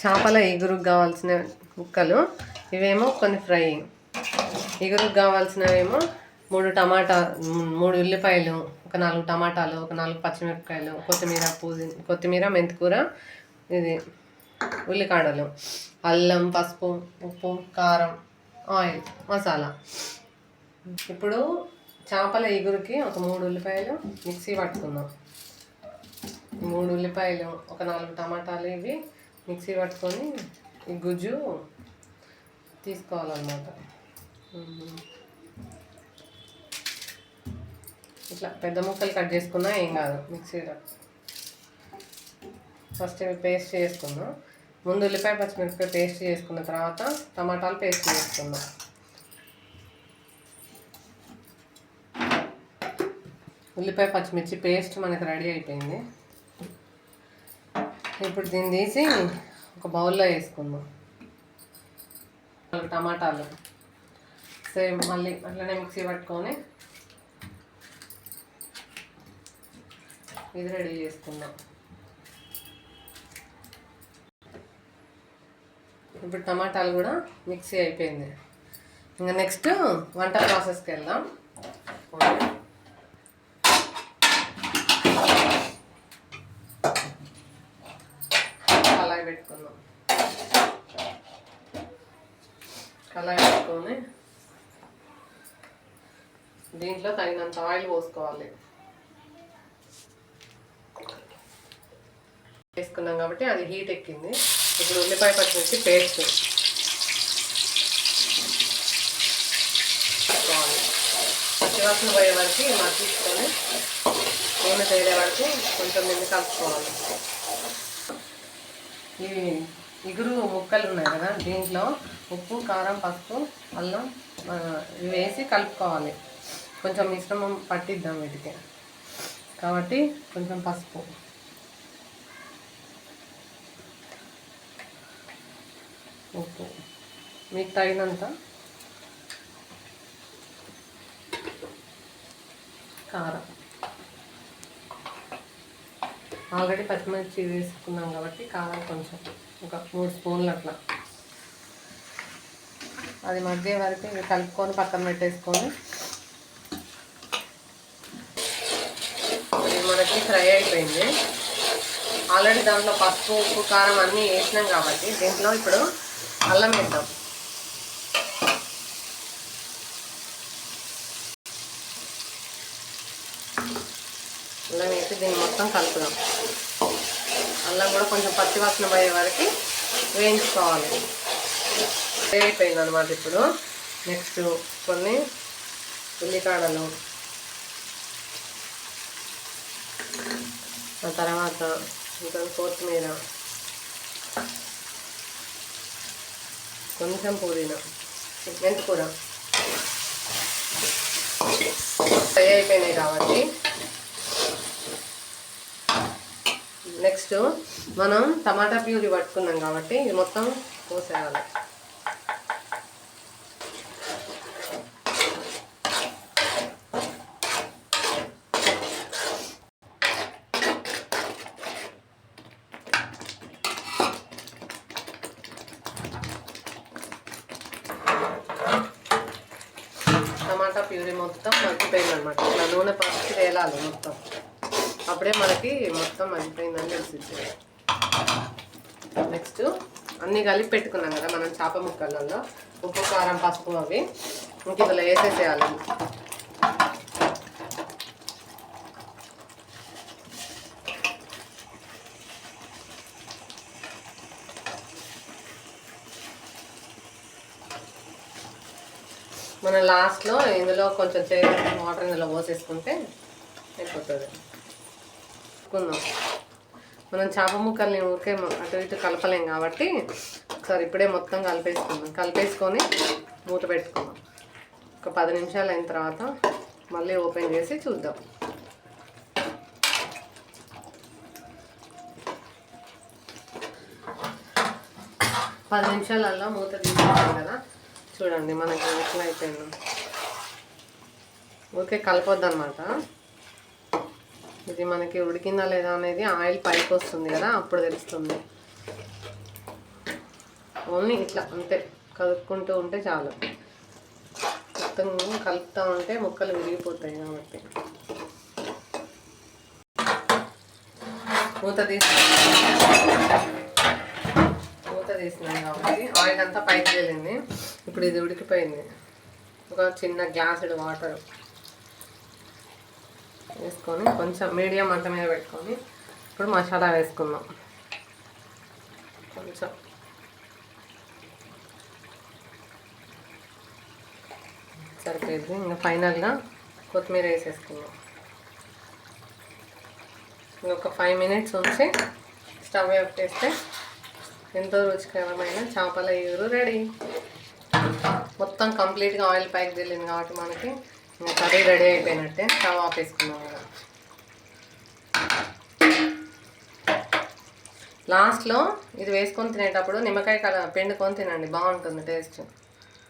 చేపల ఎగురుకు కావాల్సిన ముక్కలు ఇవేమో కొన్ని ఫ్రై. ఎగురుకు కావాల్సినవేమో మూడు టమాటా మూడు ఉల్లిపాయలు ఒక నాలుగు టమాటాలు ఒక నాలుగు పచ్చిమిరపకాయలు కొత్తిమీర పుదీ కొత్తిమీర మెంతికూర ఇది ఉల్లికాడలు అల్లం పసుపు ఉప్పు కారం ఆయిల్ మసాలా. ఇప్పుడు చేపల ఎగురుకి ఒక మూడు ఉల్లిపాయలు మిక్సీ పట్టుకుందాం. మూడు ఉల్లిపాయలు ఒక నాలుగు టమాటాలు ఇవి మిక్సీ పట్టుకొని ఈ గుజ్జు తీసుకోవాలన్నమాట. ఇట్లా పెద్ద ముక్కలు కట్ చేసుకున్నా ఏం కాదు మిక్సీలో. ఫస్ట్ ఇవి పేస్ట్ చేసుకుందాం. ముందు ఉల్లిపాయ పచ్చిమిరపకాయ పేస్ట్ చేసుకున్న తర్వాత టమాటాలు పేస్ట్ చేసుకుందాం. ఉల్లిపాయ పచ్చిమిర్చి పేస్ట్ మనకి రెడీ అయిపోయింది. ఇప్పుడు దీన్ని తీసి ఒక బౌల్లో వేసుకుందాం. టమాటాలు. సేమ్ మళ్ళీ అట్లనే మిక్సీ పట్టుకొని ఇది రెడీ చేసుకుందాం. ఇప్పుడు టమాటాలు కూడా మిక్సీ అయిపోయింది. ఇంకా నెక్స్ట్ వంట ప్రాసెస్కి వెళ్దాం కళాయి పెట్టుకుందాం. కళాయి పెట్టుకొని దీంట్లో తగినంత ఆయిల్ పోసుకోవాలి. వేసుకున్నాం కాబట్టి అది హీట్ ఎక్కింది. ఇప్పుడు ఉల్లిపాయ పచ్చిమిర్చి పేస్ట్. వేసుకోవాలి. పచ్చివాసన పోయే వరకు మగ్గించుకొని నూనె తేలే వరకు కొంచెం నిండి కలుపుకోవాలి. ఇవి ఇగురు ముక్కలు ఉన్నాయి కదా దీంట్లో ఉప్పు కారం పసుపు అల్లం ఇవి వేసి కలుపుకోవాలి. కొంచెం మిశ్రమం పట్టిద్దాం వీటికి. కాబట్టి కొంచెం పసుపు. ఉప్పు. మీకు తగినంత. కారం. ఆల్రెడీ పచ్చిమిర్చి వేసుకున్నాం కాబట్టి కారం కొంచెం ఒక మూడు స్పూన్లు అట్లా. అది మధ్య వరకు ఇవి కలుపుకొని పక్కన పెట్టేసుకొని. ఇది మనకి ఫ్రై అయిపోయింది. ఆల్రెడీ దాంట్లో పసుపు ఉప్పు కారం అన్నీ వేసినాం కాబట్టి దీంట్లో ఇప్పుడు అల్లం వేద్దాం. అల్లం వేసి దీన్ని మొత్తం కలుపుదాం. అల్లం కూడా కొంచెం పచ్చి వాసన పోయే వరకు వేయించుకోవాలి. అయిపోయింది అనమాట ఇప్పుడు. నెక్స్ట్ కొన్ని ఉల్లికాడలు. ఆ తర్వాత ఇంకా కొత్తిమీర. కొంచెం పుదీనా. మెంతికూర. ఫ్రై అయిపోయినాయి కాబట్టి నెక్స్ట్ మనం టమాటా ప్యూరీ పట్టుకున్నాం కాబట్టి ఇది మొత్తం పోసేయాలి. టమాటా ప్యూరీ మొత్తం మగ్గిపోయింది అనమాట ఇట్లా నూనె పచ్చి వేలాలి మొత్తం. అప్పుడే మనకి మొత్తం మగ్గిపోయిందని తెలిసింది. నెక్స్ట్ అన్నీ కలిపి పెట్టుకున్నాం కదా మనం చేప ముక్కలలో. ఉప్పు కారం పసుపు అవి. ఇంక ఇందులో వేసేసేయాలి మన లాస్ట్లో ఇందులో కొంచెం చేదు వాటర్ ఇందులో పోసేసుకుంటే అయిపోతుంది. కలుపుకుందాం మనం చేప ముక్కల్ని ఊరికే అటు ఇటు కలపలేం కాబట్టి ఒకసారి ఇప్పుడే మొత్తం కలిపేసుకుందాం. కలిపేసుకొని మూత పెట్టుకుందాం. ఒక పది నిమిషాలు అయిన తర్వాత మళ్ళీ ఓపెన్ చేసి చూద్దాం. పది నిమిషాలలో మూత తీసుకుంటాం కదా. చూడండి మనకి ఎట్లా అయిపోయిందో. ఓకే కలపొద్దు అనమాట ఇది మనకి ఉడికిందా లేదా అనేది ఆయిల్ పైకి వస్తుంది కదా అప్పుడు తెలుస్తుంది. ఓన్లీ ఇట్లా అంతే కలుపుకుంటూ ఉంటే చాలు. మొత్తం కలుపుతూ ఉంటే ముక్కలు విరిగిపోతాయి కాబట్టి. మూత తీసి మూత తీసినాం కాబట్టి ఆయిల్ అంతా పైకి వెళ్ళింది. ఇప్పుడు ఇది ఉడికిపోయింది. ఒక చిన్న గ్లాసుడు వాటర్. వేసుకొని కొంచెం మీడియం మంట మీద పెట్టుకొని ఇప్పుడు మసాలా వేసుకుందాం. కొంచెం. సరిపోయింది. ఇంకా ఫైనల్గా కొత్తిమీర వేసేసుకుందాం. ఇంకొక ఫైవ్ మినిట్స్ ఉంచి స్టవ్ పెట్టేస్తే ఎంతో రుచికరమైన చేపల ఈరు రెడీ. మొత్తం కంప్లీట్గా ఆయిల్ ప్యాక్ తెలియదు కాబట్టి మనకి కర్రీ రెడీ అయిపోయినట్టే స్టవ్ ఆపేసుకున్నాం కదా. లాస్ట్లో ఇది వేసుకొని తినేటప్పుడు నిమ్మకాయ కల పిండుకొని తినండి బాగుంటుంది టేస్ట్.